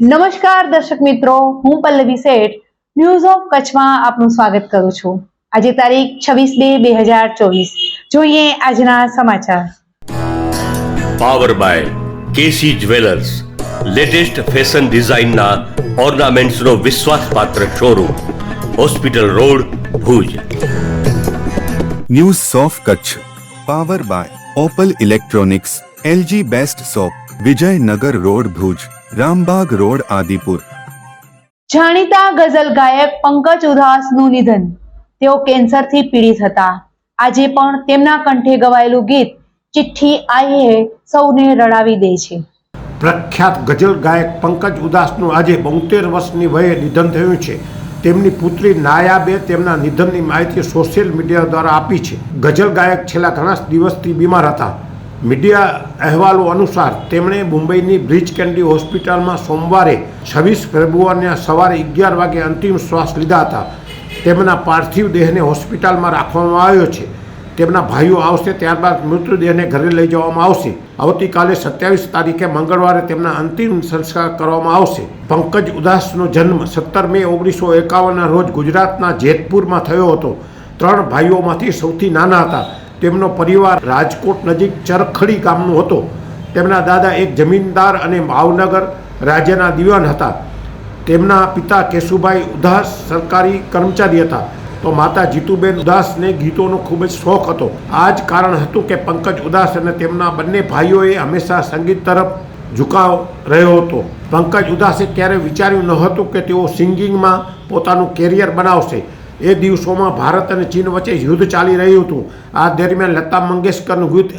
નમસ્કાર દર્શક મિત્રો હું પલ્લવી શેઠ ન્યૂઝ ઓફ કચ્છમાં આપનું સ્વાગત કરું છું. આજે તારીખ છવ્વીસ બે બે હજાર ચોવીસ. જોઈએ આજના સમાચાર. Power by KC jewellers latest fashion ડિઝાઇનના ઓર્નામેન્ટ્સનો વિશ્વાસપાત્ર showroom hospital road Bhuj. News of Kutch power by opal electronics LG best shop Vijaynagar road Bhuj Rambaug road Adipur. જાણીતા ગઝલ ગાયક પંકજ ઉધાસનું નિધન. તેઓ કેન્સરથી પીડિત હતા. આજે પણ તેમના કંઠે ગવાયેલું ગીત ચિઠ્ઠી આઈ હે સૌને રડાવી દે છે. પ્રખ્યાત ગઝલ ગાયક પંકજ ઉદાસનું આજે બોતેર વર્ષની વયે નિધન થયું છે. તેમની પુત્રી નાયાબે તેમના નિધનની માહિતી સોશિયલ મીડિયા દ્વારા આપી છે. ગઝલ ગાયક છેલ્લા ઘણા દિવસથી બીમાર હતા. મીડિયા અહેવાલો અનુસાર તેમણે મુંબઈની બ્રિજ કેન્ડી હોસ્પિટલમાં સોમવારે છવ્વીસ ફેબ્રુઆરીના સવારે અગિયાર વાગે અંતિમ શ્વાસ લીધા હતા. તેમના પાર્થિવ દેહને હોસ્પિટલમાં રાખવામાં આવ્યો છે. તેમના ભાઈઓ આવશે ત્યારબાદ મૃતદેહને ઘરે લઈ જવામાં આવશે. આવતીકાલે સત્યાવીસ તારીખે મંગળવારે તેમના અંતિમ સંસ્કાર કરવામાં આવશે. પંકજ ઉદાસનો જન્મ સત્તર મે ઓગણીસો એકાવનના રોજ ગુજરાતના જેતપુરમાં થયો હતો. ત્રણ ભાઈઓમાંથી સૌથી નાના હતા. તેમનો પરિવાર રાજકોટ નજીક ચરખડી ગામનો હતો. તેમના દાદા એક જમીનદાર અને ભાવનગર રાજ્યના દિવાન હતા. તેમના પિતા કેશુભાઈ ઉદાસ સરકારી કર્મચારી હતા. તો માતા જીતુબેન ઉદાસને ગીતોનો ખૂબ જ શોખ હતો. આ જ કારણ હતું કે પંકજ ઉદાસ અને તેમના બંને ભાઈઓએ હંમેશા સંગીત તરફ ઝુકાવ રહ્યો હતો. પંકજ ઉદાસે ક્યારેય વિચાર્યું ન હતું કે તેઓ સિંગિંગમાં પોતાનું કેરિયર બનાવશે. એ દિવસોમાં ભારત અને ચીન વચ્ચે યુદ્ધ ચાલી રહ્યું હતું. આ દરમિયાન લતા મંગેશકરનું ગીત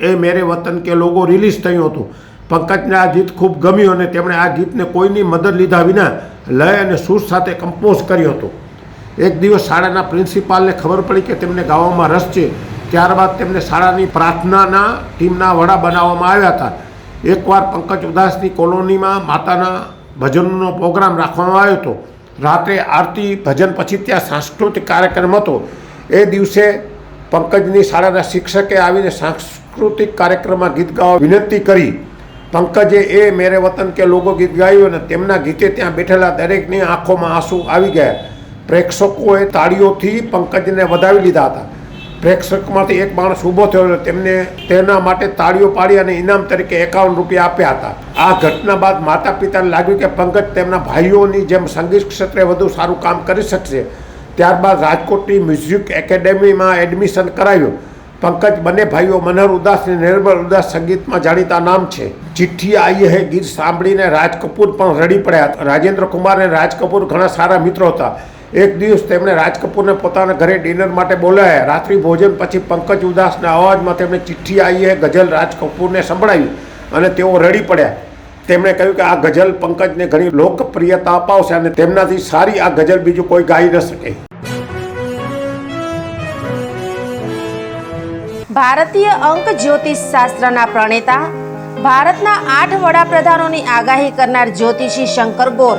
એ મેરે વતન કે લોગો રિલીઝ થયું હતું. પંકજને આ ગીત ખૂબ ગમ્યું અને તેમણે આ ગીતને કોઈની મદદ લીધા વિના લય અને સુર સાથે કમ્પોઝ કર્યું હતું. એક દિવસ શાળાના પ્રિન્સિપાલને ખબર પડી કે તેમને ગાવામાં રસ છે. ત્યારબાદ તેમને શાળાની પ્રાર્થનાના ટીમના વડા બનાવવામાં આવ્યા હતા. એકવાર પંકજ ઉદાસની કોલોનીમાં માતાના ભજનનો પ્રોગ્રામ રાખવામાં આવ્યો હતો. રાત્રે આરતી, ભજન પછી ત્યાં સાંસ્કૃતિક કાર્યક્રમ હતો. એ દિવસે પંકજની શાળાના શિક્ષકે આવીને સાંસ્કૃતિક કાર્યક્રમમાં ગીત ગાવા વિનંતી કરી. પંકજે એ મેરે વતન કે લોકો ગીત ગાયું અને તેમના ગીતે ત્યાં બેઠેલા દરેકની આંખોમાં આંસુ આવી ગયા. પ્રેક્ષકોએ તાળીઓથી પંકજને વધાવી લીધા હતા. પ્રેક્ષકમાંથી એક માણસ ઊભો થયો તેમને તેના માટે તાળીઓ પાડી અને ઇનામ તરીકે એકાવન રૂપિયા આપ્યા હતા. આ ઘટના બાદ માતા પિતાને લાગ્યું કે પંકજ તેમના ભાઈઓની જેમ સંગીત ક્ષેત્રે વધુ સારું કામ કરી શકશે. ત્યારબાદ રાજકોટની મ્યુઝિક એકેડેમીમાં એડમિશન કરાવ્યું પંકજ બંને ભાઈઓ મનહર ઉદાસ અને નિર્મળ ઉદાસ સંગીતમાં જાણીતા નામ છે. ચિઠ્ઠી આઈ હે ગીત સાંભળીને રાજ કપૂર પણ રડી પડ્યા હતા. રાજેન્દ્ર કુમાર અને રાજ કપૂર ઘણા સારા મિત્રો હતા. એક દિવસ તેમણે રાજ કપૂરને પોતાના ઘરે ડિનર માટે બોલાયા. રાત્રિ ભોજન પછી પંકજ ઉદાસના અવાજમાં તેમણે ચિઠ્ઠી આવી ગઝલ રાજ કપૂરને સંભળાવી અને તેઓ રડી પડ્યા. તેમણે કહ્યું કે આ ગઝલ પંકજને ઘણી લોકપ્રિયતા અપાવશે અને તેમનાથી સારી આ ગઝલ બીજું કોઈ ગાઈ ન શકે. ભારતીય અંક જ્યોતિષ શાસ્ત્રના પ્રણેતા, ભારતના આઠ વડાપ્રધાનોની આગાહી કરનાર જ્યોતિષી શંકર ગોર